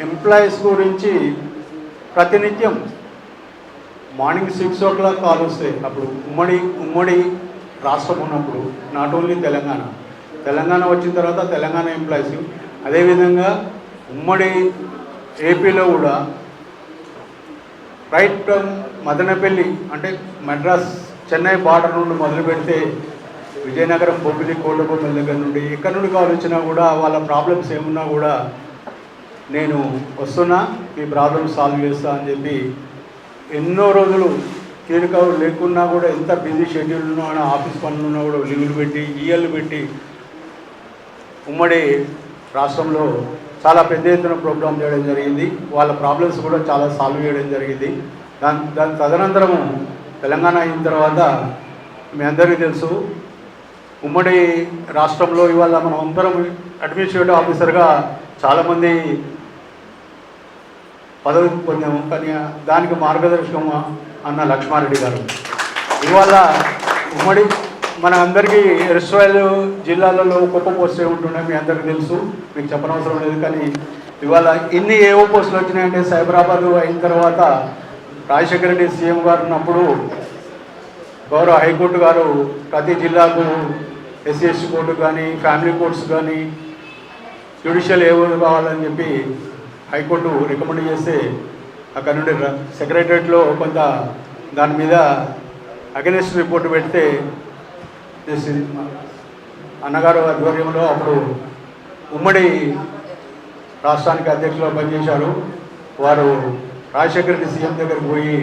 Employees గురించి ప్రతినిత్యం morning six o'clock call వస్తాయి అప్పుడు ఉమ్మడి ఉమ్మడి రాష్ట్రం ఉన్నప్పుడు నాట్ ఓన్లీ తెలంగాణ తెలంగాణ వచ్చిన తర్వాత తెలంగాణ ఎంప్లాయీస్ అదేవిధంగా ఉమ్మడి ఏపీలో కూడా రైట్ ఫ్రమ్ మదనపల్లి అంటే మద్రాస్ చెన్నై బార్డర్ నుండి మొదలు పెడితే విజయనగరం బొబ్బిలి కోళ్ళబొమ్మల దగ్గర నుండి ఎక్కడి నుండి కాల్ వచ్చినా కూడా వాళ్ళ ప్రాబ్లమ్స్ ఏమున్నా కూడా నేను వస్తున్నా మీ ప్రాబ్లం సాల్వ్ చేస్తా అని చెప్పి ఎన్నో రోజులు తీరిక లేకున్నా కూడా ఎంత బిజీ షెడ్యూల్ ఉన్నా ఆఫీస్ పనులు ఉన్నా కూడా లీవులు పెట్టి ఈఎల్లు పెట్టి ఉమ్మడి రాష్ట్రంలో చాలా పెద్ద ఎత్తున ప్రోగ్రామ్ చేయడం జరిగింది. వాళ్ళ ప్రాబ్లమ్స్ కూడా చాలా సాల్వ్ చేయడం జరిగింది. దాని దాని తదనంతరము తెలంగాణ అయిన తర్వాత మీ అందరికీ తెలుసు ఉమ్మడి రాష్ట్రంలో ఇవాళ మనం అందరం అడ్మినిస్ట్రేటివ్ ఆఫీసర్గా చాలామంది పదవి పొందాము కానీ దానికి మార్గదర్శకం అన్న లక్ష్మారెడ్డి గారు. ఇవాళ ఉమ్మడి మన అందరికీ ఎర్స్వాయిల్ జిల్లాలలో ఒక్కొక్క పోస్టే ఉంటున్నాయి మీ అందరికీ తెలుసు. మీకు చెప్పనవసరం లేదు కానీ ఇవాళ ఇన్ని ఏవో పోస్టులు వచ్చినాయంటే సైబరాబాద్ అయిన తర్వాత రాజశేఖర రెడ్డి సీఎం గారు ఉన్నప్పుడు గౌరవ హైకోర్టు గారు ప్రతి జిల్లాకు ఎస్సీ ఎస్టీ కోర్టు కానీ ఫ్యామిలీ కోర్ట్స్ కానీ జ్యుడిషియల్ ఏవో కావాలని చెప్పి హైకోర్టు రికమెండ్ చేస్తే అక్కడ నుండి ర- సెక్రటరియట్లో కొంత దాని మీద అగెనిస్ట్ రిపోర్ట్ పెడితే అన్నగారు ఆధ్వర్యంలో అప్పుడు ఉమ్మడి రాష్ట్రానికి అధ్యక్షులు పనిచేశారు. వారు రాజశేఖర రెడ్డి సీఎం దగ్గరికి పోయి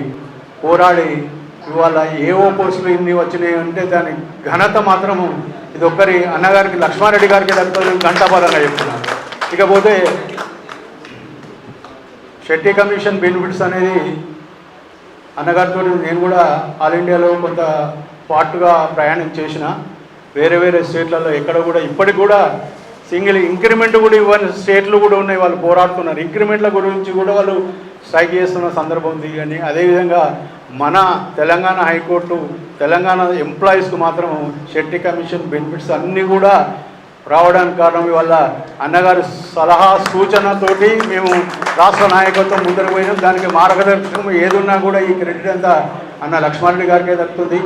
పోరాడి ఇవాళ ఏవో పోస్టులు ఇన్ని వచ్చినాయి అంటే దాని ఘనత మాత్రము ఇది ఒక్కరి అన్నగారికి లక్ష్మారెడ్డి గారికి దక్కుతుంది ఘంటాపరంగా చెప్తున్నారు. ఇకపోతే షెట్టి కమిషన్ బెనిఫిట్స్ అనేది అన్నగారితో నేను కూడా ఆల్ ఇండియాలో కొంత పార్ట్గా ప్రయాణం చేసిన. వేరే వేరే స్టేట్లలో ఎక్కడ కూడా ఇప్పటికి కూడా సింగిల్ ఇంక్రిమెంట్ కూడా ఇవ్వని స్టేట్లు కూడా ఉన్నాయి వాళ్ళు పోరాడుతున్నారు. ఇంక్రిమెంట్ల గురించి కూడా వాళ్ళు స్ట్రైక్ చేస్తున్న సందర్భం ఉంది కానీ అదేవిధంగా మన తెలంగాణ హైకోర్టు తెలంగాణ ఎంప్లాయీస్కు మాత్రం షెట్టి కమిషన్ బెనిఫిట్స్ అన్నీ కూడా రావడానికి కారణం వల్ల అన్నగారి సలహా సూచనతోటి మేము రాష్ట్ర నాయకత్వం ముందరకు పోయినాం. దానికి మార్గదర్శకం ఏదున్నా కూడా ఈ క్రెడిట్ అంతా అన్న లక్ష్మారెడ్డి గారికే దక్కుతుంది.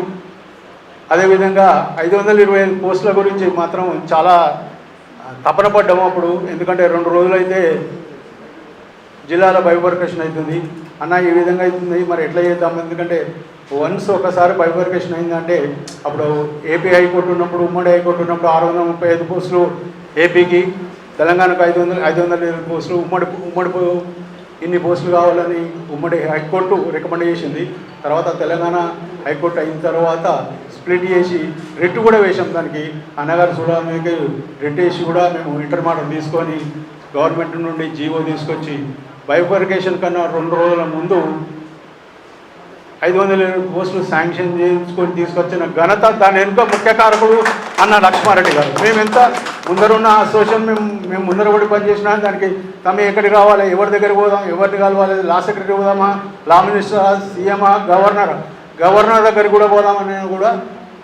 అదేవిధంగా ఐదు వందల ఇరవై ఐదు పోస్టుల గురించి మాత్రం చాలా తపన పడ్డాము అప్పుడు. ఎందుకంటే రెండు రోజులైతే జిల్లాలో బైఫర్కేషన్ అవుతుంది అన్న ఈ విధంగా అవుతుంది మరి ఎట్లా చేద్దాం? ఎందుకంటే వన్స్ ఒకసారి బైఫర్కేషన్ అయిందంటే అప్పుడు ఏపీ హైకోర్టు ఉన్నప్పుడు ఉమ్మడి హైకోర్టు ఉన్నప్పుడు ఆరు వందల ముప్పై ఐదు పోస్టులు ఏపీకి తెలంగాణకు ఐదు వందల ఐదు వందల ఇరవై పోస్టులు ఉమ్మడి ఉమ్మడి ఇన్ని పోస్టులు కావాలని ఉమ్మడి హైకోర్టు రికమెండ్ చేసింది. తర్వాత తెలంగాణ హైకోర్టు అయిన తర్వాత స్ప్లిట్ చేసి రెట్టు కూడా వేసాం దానికి. అన్నగారు చూడడానికి రెట్టు వేసి కూడా మేము ఇంటర్మాటం తీసుకొని గవర్నమెంట్ నుండి జీవో తీసుకొచ్చి బైఫర్కేషన్ కన్నా రెండు రోజుల ముందు ఐదు వందల ఇరవై పోస్టులు శాంక్షన్ చేసుకొని తీసుకొచ్చిన ఘనత దాని వెనుక ముఖ్య కారకుడు అన్న లక్ష్మారెడ్డి గారు. మేము ఎంత ముందరున్న అసోసియేషన్ మేము మేము ముందర పడి పనిచేసినా దానికి తమ ఎక్కడికి రావాలి ఎవరి దగ్గరికి పోదాం ఎవరిని కలవాలి లా సెక్రటరీ పోదామా లా మినిస్టర్ సీఎమా గవర్నర్ గవర్నర్ దగ్గరికి కూడా పోదామని కూడా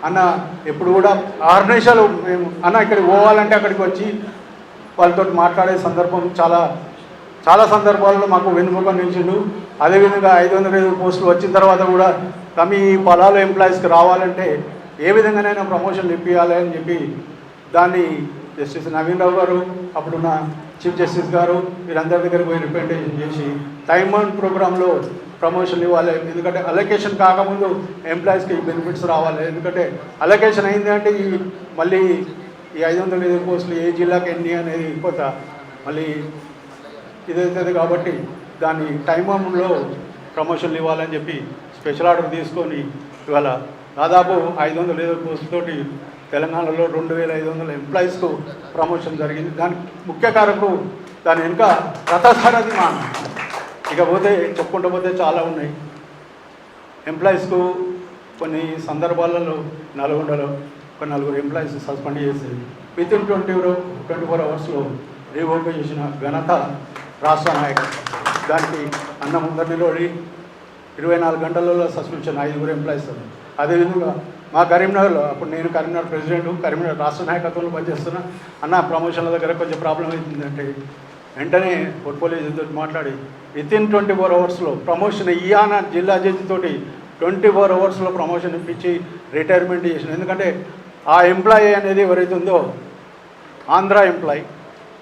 అన్న ఎప్పుడు కూడా ఆరు నిమిషాలు మేము అన్న ఇక్కడికి పోవాలంటే అక్కడికి వచ్చి వాళ్ళతో మాట్లాడే సందర్భం చాలా చాలా సందర్భాల్లో మాకు వెన్నుముక నిలిచిండు. అదేవిధంగా ఐదు వందల ఐదు పోస్టులు వచ్చిన తర్వాత కూడా తమ ఈ పొలాలు ఎంప్లాయీస్కి రావాలంటే ఏ విధంగానైనా ప్రమోషన్లు ఇప్పించాలి అని చెప్పి దాన్ని జస్టిస్ నవీన్ రావు గారు అప్పుడున్న చీఫ్ జస్టిస్ గారు వీరందరి దగ్గర పోయి రిప్రజెంటేషన్ చేసి టైమ్ అండ్ ప్రోగ్రాంలో ప్రమోషన్లు ఇవ్వాలి. ఎందుకంటే అలొకేషన్ కాకముందు ఎంప్లాయీస్కి బెనిఫిట్స్ రావాలి. ఎందుకంటే అలొకేషన్ అయింది అంటే ఈ మళ్ళీ ఈ ఐదు వందల ఐదు పోస్టులు ఏ జిల్లాకి ఎన్ని అనేది కొంత మళ్ళీ ఇదవుతుంది కాబట్టి దాన్ని టైమ్లో ప్రమోషన్లు ఇవ్వాలని చెప్పి స్పెషల్ ఆర్డర్ తీసుకొని ఇవాళ దాదాపు ఐదు వందల ఏదో పోస్టులతోటి తెలంగాణలో రెండు వేల ఐదు వందల ఎంప్లాయీస్కు ప్రమోషన్ జరిగింది. దానికి ముఖ్య కారకు దాని వెనుక రథసారథి మా ఇకపోతే చెప్పుకుంటూ పోతే చాలా ఉన్నాయి. ఎంప్లాయీస్కు కొన్ని సందర్భాలలో నల్గొండలో ఒక నలుగురు ఎంప్లాయీస్ సస్పెండ్ చేసి within twenty twenty four అవర్స్లో రీఓపెన్ చేసిన ఘనత రాష్ట్ర నాయకత్వం. దానికి అన్న ముందర నిలబడి ఇరవై నాలుగు గంటలలో సస్పెన్షన్ ఐదుగురు ఎంప్లాయీస్ అదేవిధంగా మా కరీంనగర్లో అప్పుడు నేను కరీంనగర్ ప్రెసిడెంట్ కరీంనగర్ రాష్ట్ర నాయకత్వంలో పనిచేస్తున్నా అన్న ప్రమోషన్ల దగ్గర కొంచెం ప్రాబ్లం అవుతుందంటే వెంటనే పోర్ట్ఫోలియో జడ్జితో మాట్లాడి విత్ ఇన్ ట్వంటీ ఫోర్ అవర్స్లో ప్రమోషన్ ఇయ్యాన జిల్లా జడ్జి తోటి ట్వంటీ ఫోర్ అవర్స్లో ప్రమోషన్ ఇప్పించి రిటైర్మెంట్ చేసిన. ఎందుకంటే ఆ ఎంప్లాయీ అనేది ఎవరైతే ఉందో ఆంధ్ర ఎంప్లాయీ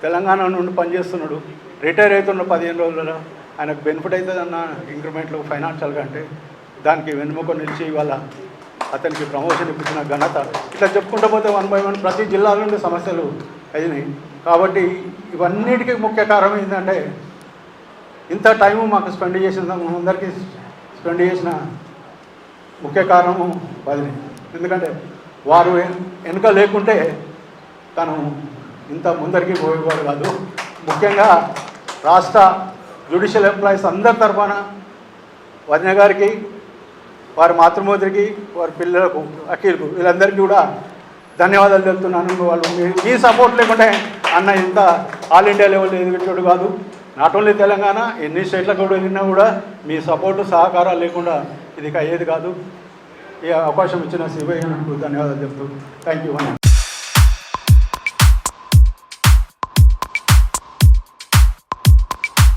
తెలంగాణ నుండి పనిచేస్తున్నాడు రిటైర్ అవుతున్న పదిహేను రోజులలో ఆయనకు బెనిఫిట్ అవుతుందన్న ఇంక్రిమెంట్లు ఫైనాన్షియల్గా అంటే దానికి వెన్నుముక నిలిచి ఇవాళ అతనికి ప్రమోషన్ ఇప్పించిన ఘనత. ఇట్లా చెప్పుకుంటూ పోతే వన్ బై వన్ ప్రతి జిల్లా నుండి సమస్యలు అయినాయి. కాబట్టి ఇవన్నిటికీ ముఖ్య కారణం ఏంటంటే ఇంత టైము మాకు స్పెండ్ చేసిన అందరికీ స్పెండ్ చేసిన ముఖ్య కారణము వదిలి. ఎందుకంటే వారు వెనుక లేకుంటే తను ఇంత ముందరికి పోయేవాడు కాదు. ముఖ్యంగా రాష్ట్ర జ్యుడిషియల్ ఎంప్లాయీస్ అందరి తరఫున వదిన గారికి వారి మాతృమూర్తికి వారి పిల్లలకు అఖిల్కు వీళ్ళందరికీ కూడా ధన్యవాదాలు చెప్తున్నాను వాళ్ళు మీ- సపోర్ట్ లేకుంటే అన్న ఇంత ఆల్ ఇండియా లెవెల్ ఎదిగేటోడు కాదు. నాట్ ఓన్లీ తెలంగాణ ఎన్ని స్టేట్లకు కూడా వెళ్ళినా కూడా మీ సపోర్టు సహకారాలు లేకుండా ఇది అయ్యేది కాదు. ఈ అవకాశం ఇచ్చిన సిబిఐ ధన్యవాదాలు చెప్తూ థ్యాంక్ యూ